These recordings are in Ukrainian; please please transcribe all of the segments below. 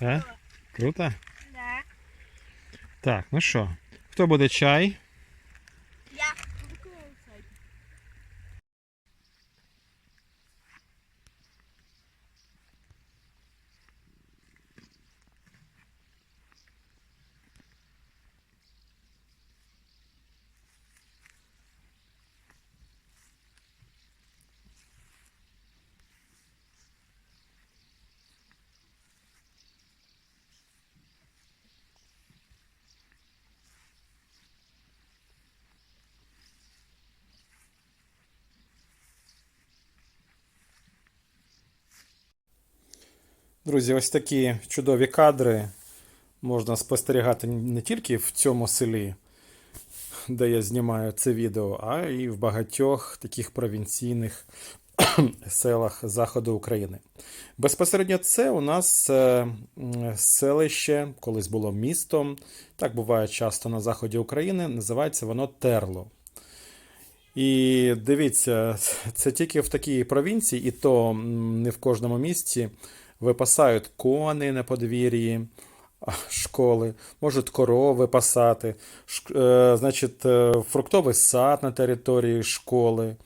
А? Круто? Да. Так, ну що, хто буде чай? Я. Друзі, ось такі чудові кадри можна спостерігати не тільки в цьому селі, де я знімаю це відео, а й в багатьох таких провінційних селах заходу України. Безпосередньо це у нас е, селище, колись було містом, так буває часто на заході України, називається воно Терло. І дивіться, це тільки в такій провінції, і то не в кожному місті випасають кони на подвір'ї школи, можуть корови пасати, е, значить, е, фруктовий сад на території школи.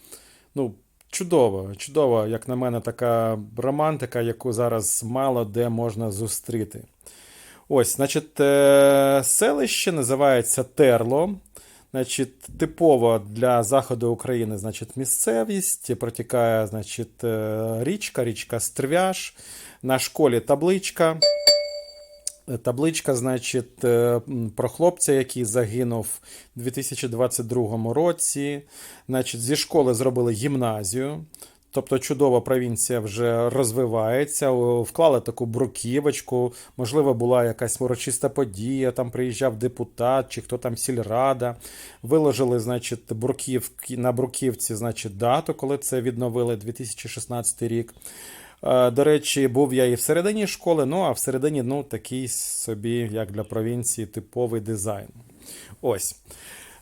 Ну, чудово, чудово, як на мене, така романтика, яку зараз мало де можна зустріти. Ось, значить, е, селище називається Терло. Значить, типово для заходу України, значить, місцевість, протікає, значить, е, річка, річка Стрвяж. На школі табличка. Табличка, значить, е, про хлопця, який загинув у 2022 році. Значить, зі школи зробили гімназію. Тобто чудова провінція вже розвивається. Вклали таку бруківочку. Можливо, була якась урочиста подія. Там приїжджав депутат чи хто там сільрада. Виложили, значить, бруківки на бруківці, значить, дату, коли це відновили 2016 рік. Е, До речі, був я і всередині школи, ну а всередині, ну, такий собі, як для провінції, типовий дизайн. Ось.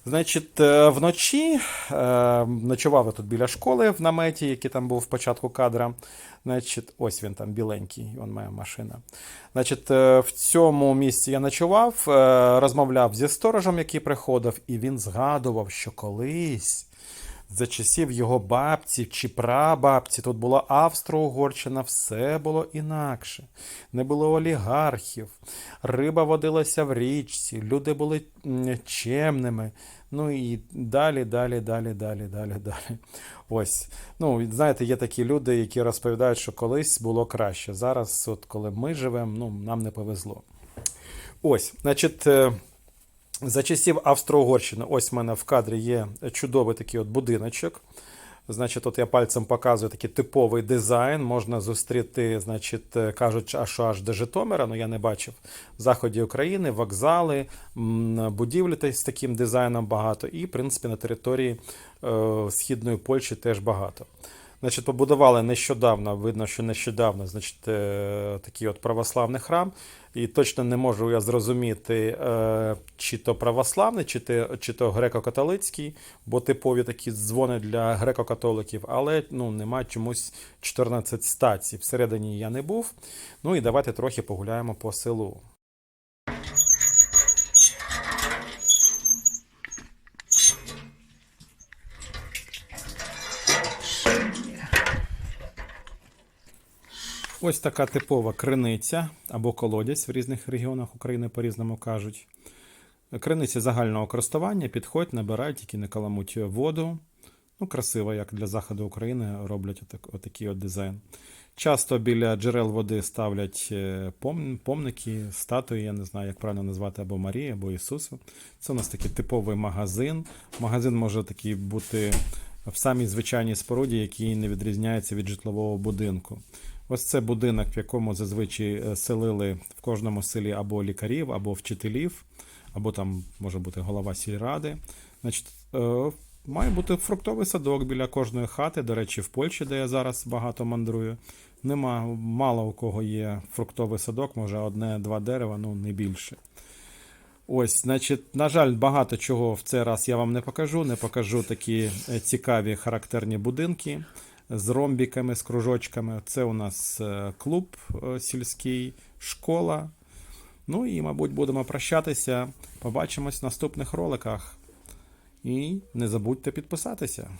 Значить, е, вночі е, ночував я тут біля школи в наметі, який там був в початку кадра. Значить, ось він там біленький, він моя машина. Значить, е, в цьому місці я ночував, е, розмовляв зі сторожем, який приходив, і він згадував, що колись за часів його бабці чи прабабці тут була Австро-Угорщина, все було інакше. Не було олігархів, риба водилася в річці, люди були чемними. Ну і далі, далі, далі, далі, далі, далі. Ось. Ну, знаєте, є такі люди, які розповідають, що колись було краще. Зараз, от коли ми живемо, ну, нам не повезло. Ось, значить. За часів Австро-Угорщини, ось в мене в кадрі є чудовий такий от будиночок. Значить, от я пальцем показую такий типовий дизайн. Можна зустріти, значить, е, кажуть, а що аж до Житомира, ну я не бачив. В заході України, вокзали, будівлі з таким дизайном багато. І, в принципі, на території е, Східної Польщі теж багато. Значить, побудували нещодавно, видно, що нещодавно, значить, е, такий от православний храм. І точно не можу я зрозуміти, е, чи то православний, чи то, чи то греко-католицький, бо типові такі дзвони для греко-католиків, але ну, нема чомусь 14 стацій. Всередині я не був. Ну і давайте трохи погуляємо по селу. Ось така типова криниця або колодязь в різних регіонах України по-різному кажуть. Криниці загального користування, підходь, набирай, тільки не каламуть воду. Ну, красиво, як для заходу України роблять отак, отакий от дизайн. Часто біля джерел води ставлять е, пом, помники, статуї, я не знаю, як правильно назвати, або Марії, або Ісусу. Це у нас такий типовий магазин. Магазин може такий бути в самій звичайній споруді, який не відрізняється від житлового будинку. Ось це будинок, в якому зазвичай е, селили в кожному селі або лікарів, або вчителів, або там може бути голова сільради. Значить, е, має бути фруктовий садок біля кожної хати. До речі, в Польщі, де я зараз багато мандрую, нема мало у кого є фруктовий садок, може одне-два дерева, ну не більше. Ось, значить, на жаль, багато чого в цей раз я вам не покажу. Не покажу такі е, цікаві характерні будинки. З ромбіками, з кружочками. Це у нас е, клуб е, сільський, школа. Ну і, мабуть, будемо прощатися. Побачимось в наступних роликах. І не забудьте підписатися.